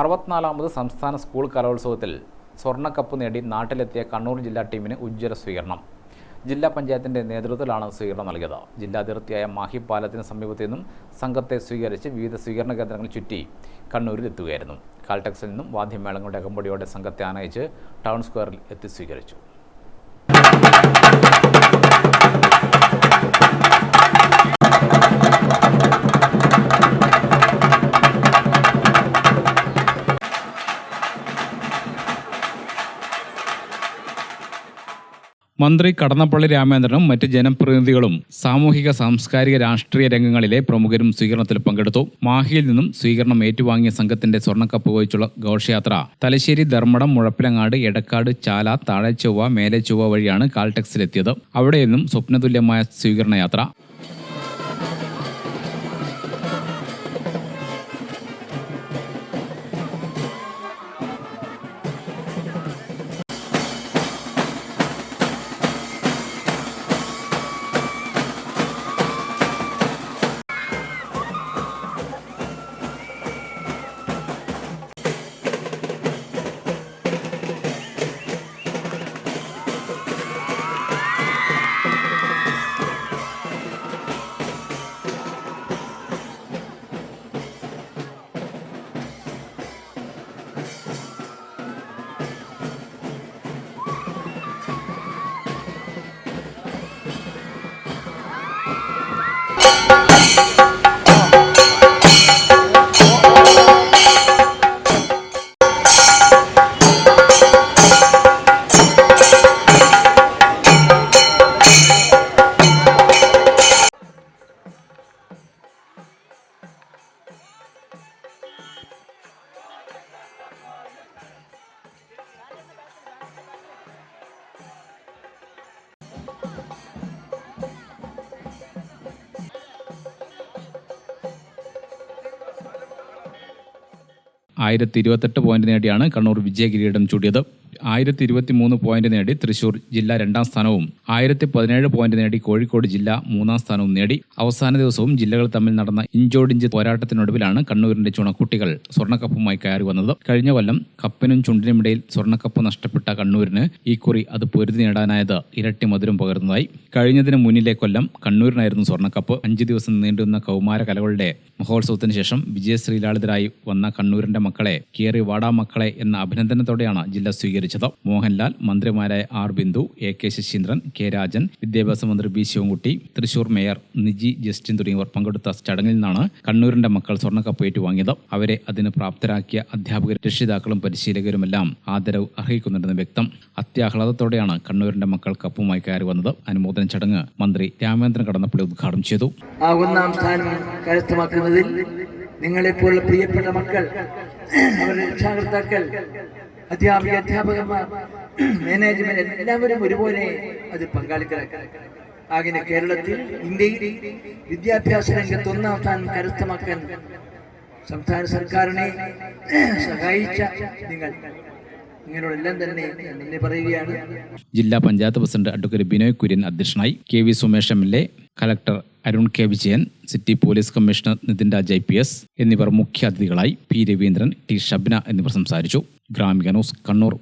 അറുപത്തിനാലാമത് സംസ്ഥാന സ്കൂൾ കലോത്സവത്തിൽ സ്വർണക്കപ്പ് നേടി നാട്ടിലെത്തിയ കണ്ണൂർ ജില്ലാ ടീമിന് ഉജ്ജ്വല സ്വീകരണം. ജില്ലാ പഞ്ചായത്തിന്റെ നേതൃത്വത്തിലാണ് സ്വീകരണം നൽകിയത്. ജില്ലാ അതിർത്തിയായ മാഹി സമീപത്തു നിന്നും സംഘത്തെ സ്വീകരിച്ച് വിവിധ സ്വീകരണ കേന്ദ്രങ്ങൾ ചുറ്റി കണ്ണൂരിൽ എത്തുകയായിരുന്നു. കാൽടെക്സിൽ നിന്നും വാദ്യമേളങ്ങളുടെ അകമ്പടിയോടെ സംഘത്തെ ആനയിച്ച് ടൗൺ സ്ക്വയറിൽ എത്തി സ്വീകരിച്ചു. മന്ത്രി കടന്നപ്പള്ളി രാമേന്ദ്രനും മറ്റ് ജനപ്രതിനിധികളും സാമൂഹിക സാംസ്കാരിക രാഷ്ട്രീയ രംഗങ്ങളിലെ പ്രമുഖരും സ്വീകരണത്തിൽ പങ്കെടുത്തു. മാഹിയിൽ നിന്നും സ്വീകരണം ഏറ്റുവാങ്ങിയ സംഘത്തിന്റെ സ്വർണക്കപ്പ് വഹിച്ചുള്ള ഘോഷയാത്ര. തലശ്ശേരി ധർമ്മടം മുഴപ്പിലങ്ങാട് എടക്കാട് ചാല താഴെച്ചൊവ്വ ചൊവ്വ വഴിയാണ് കാൽടെക്സിലെത്തിയത്. അവിടെ നിന്നും സ്വപ്നതുല്യമായ സ്വീകരണ യാത്ര ആയിരത്തി ഇരുപത്തെട്ട് പോയിന്റ് നേടിയാണ് കണ്ണൂർ വിജയകിരീടം ചൂടിയത്. ആയിരത്തി ഇരുപത്തി മൂന്ന് പോയിന്റ് നേടി തൃശൂർ ജില്ല രണ്ടാം സ്ഥാനവും ആയിരത്തി പതിനേഴ് പോയിന്റ് നേടി കോഴിക്കോട് ജില്ല മൂന്നാം സ്ഥാനവും നേടി. അവസാന ദിവസവും ജില്ലകൾ തമ്മിൽ നടന്ന ഇഞ്ചോടിഞ്ച് പോരാട്ടത്തിനൊടുവിലാണ് കണ്ണൂരിന്റെ ചുണക്കുട്ടികൾ സ്വർണക്കപ്പുമായി കയറി വന്നത്. കഴിഞ്ഞ കൊല്ലം കപ്പിനും ചുണ്ടിനുമിടയിൽ സ്വർണക്കപ്പ് നഷ്ടപ്പെട്ട കണ്ണൂരിന് ഈ കുറി അത് പൊരുതി നേടാനായത് ഇരട്ടി മധുരം പകർന്നതായി. കഴിഞ്ഞതിന് മുന്നിലെ കൊല്ലം കണ്ണൂരിനായിരുന്നു സ്വർണക്കപ്പ് അഞ്ചു ദിവസം നീണ്ടുന്ന കൗമാര കലകളുടെ മഹോത്സവത്തിന് ശേഷം വിജയശ്രീലാളിതരായി വന്ന കണ്ണൂരിന്റെ മക്കളെ കേറി വാടാ മക്കളെ എന്ന അഭിനന്ദനത്തോടെയാണ് ജില്ല സ്വീകരിച്ചത്. മോഹൻലാൽ മന്ത്രിമാരായ R Bindu A K Saseendran K Rajan വിദ്യാഭ്യാസ മന്ത്രി B Sivankutty Thrissur mayor Niji Justin തുടങ്ങിയവർ പങ്കെടുത്ത ചടങ്ങിൽ നിന്നാണ് കണ്ണൂരിന്റെ മക്കൾ സ്വർണക്കപ്പ് ഏറ്റുവാങ്ങിയത്. അവരെ അതിന് പ്രാപ്തരാക്കിയ അധ്യാപകർ രക്ഷിതാക്കളും പരിശീലകരുമെല്ലാം ആദരവ് അർഹിക്കുന്നുണ്ടെന്ന് വ്യക്തം. അത്യാഹ്ലാദത്തോടെയാണ് കണ്ണൂരിന്റെ മക്കൾ കപ്പുമായി കയറി വന്നത്. അനുമോദന ചടങ്ങ് മന്ത്രി രാമേന്ദ്രൻ കടന്നപ്പള്ളി ഉദ്ഘാടനം ചെയ്തു. നിങ്ങളെപ്പോലുള്ള പ്രിയപ്പെട്ട മക്കൾ അവരുടെ രക്ഷാകർത്താക്കൾ അധ്യാപിക അധ്യാപകന്മാർ മാനേജ്മെന്റ് എല്ലാവരും ഒരുപോലെ അത് പങ്കാളികളാക്കാൻ ആകെ കേരളത്തിൽ ഇന്ത്യയിൽ വിദ്യാഭ്യാസ രംഗത്ത് ഒന്നാം സ്ഥാനം കരസ്ഥമാക്കാൻ സംസ്ഥാന സർക്കാരിനെ സഹായിച്ച നിങ്ങൾ. തന്നെ പറയുകയാണ്. ജില്ലാ പഞ്ചായത്ത് പ്രസിഡന്റ് അഡ്വക്കേറ്റ് ബിനോയ് കുര്യൻ അധ്യക്ഷനായി K V Sumesh M L A collector Arun K. Vijayan city police commissioner Nithin Raj I. P. S. എന്നിവർ മുഖ്യാതിഥികളായി പി. രവീന്ദ്രൻ ടി. ഷബ്ന എന്നിവർ സംസാരിച്ചു. ഗ്രാമിക ന്യൂസ് കണ്ണൂർ.